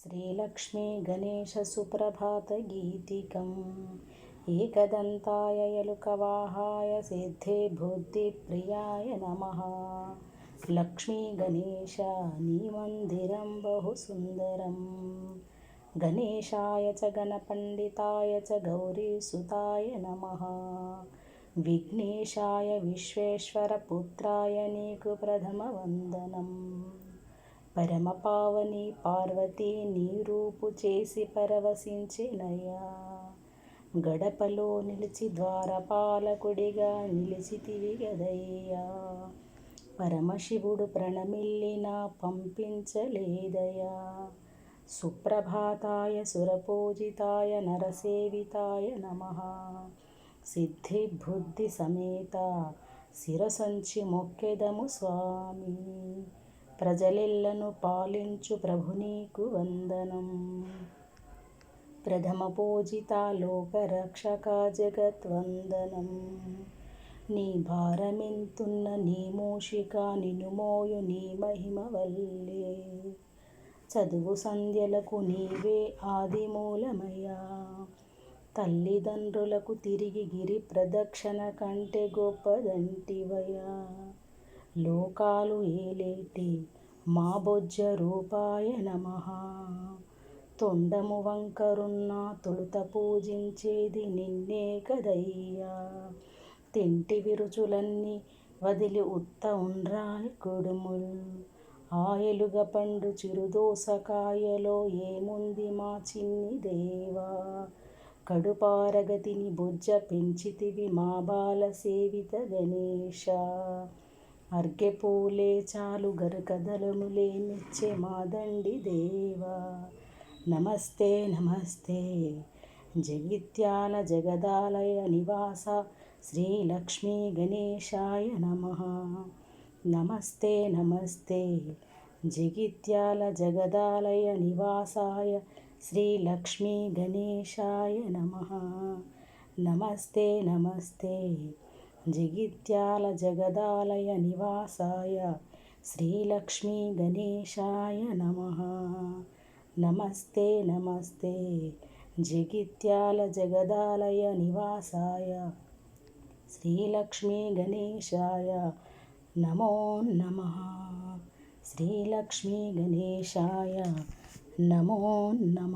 श्रीलक्ष्मी गणेशसुप्रभातगीतिकम् एकदन्ताय यलुकवाहाय सिद्धे बुद्धिप्रियाय नमः लक्ष्मीगणेशानि मन्दिरं बहु सुन्दरम् गणेशाय च गणपण्डिताय च गौरीसुताय नमः विघ्नेशाय विश्वेश्वरपुत्राय नीकुप्रथमवन्दनम् పరమపావని పార్వతి నీ రూపు చేసి పరవశించినయ్యా. గడపలో నిలిచి ద్వారపాలకుడిగా నిలిచితివి గదయ్యా పరమశివుడు ప్రణమిల్లినా పంపించలేదయా సుప్రభాతాయ సురపూజితాయ నరసేవితాయ నమ. సిద్ధి బుద్ధి సమేత శిరసంచి మొక్కెదము స్వామి. ప్రజలిళ్ళను పాలించు ప్రభు నీకు వందనం. ప్రథమ పూజిత లోకరక్షక జగత్వందనం నీ భారమింతున్న నీ మూషిక నినుమోయు నీ మహిమ వల్లే. చదువు సంధ్యలకు నీవే ఆదిమూలమయ్యా. తల్లిదండ్రులకు తిరిగి గిరి ప్రదక్షిణ కంటే గొప్పదంటివయా లోకాలు ఏలేటి? మా బొజ్జ రూపాయ నమ. తొండము వంకరున్న తొలుత పూజించేది నిన్నే కదయ్యా. తింటి విరుచులన్నీ వదిలి ఉత్త ఉండ్రాలి కొడుముల్. ఆయలుగ పండు చిరుదోసకాయలో ఏముంది మా చిన్ని దేవా? కడుపారగతిని బొజ్జ పెంచితివి మా బాల సేవిత గణేశ. అర్ఘెపూలే చాలు గరకదలములే మెచ్చే మాదండి దేవా. నమస్తే నమస్తే. జగిత్యాల జగదాలయ నివాస శ్రీలక్ష్మీ గణేశాయ నమ. నమస్తే నమస్తే. జగిత్యాల జగదాలయ నివాసాయ శ్రీలక్ష్మీ గణేశాయ నమ. నమస్తే నమస్తే. జగిత్యాల జగదాలయ నివాసాయ శ్రీలక్ష్మీ గణేశాయ నమ. నమస్తే నమస్తే. జగిత్యాల జగదాలయ నివాసాయ శ్రీలక్ష్మీ గణేశాయ నమో నమ. శ్రీలక్ష్మీ గణేశాయ నమో నమ.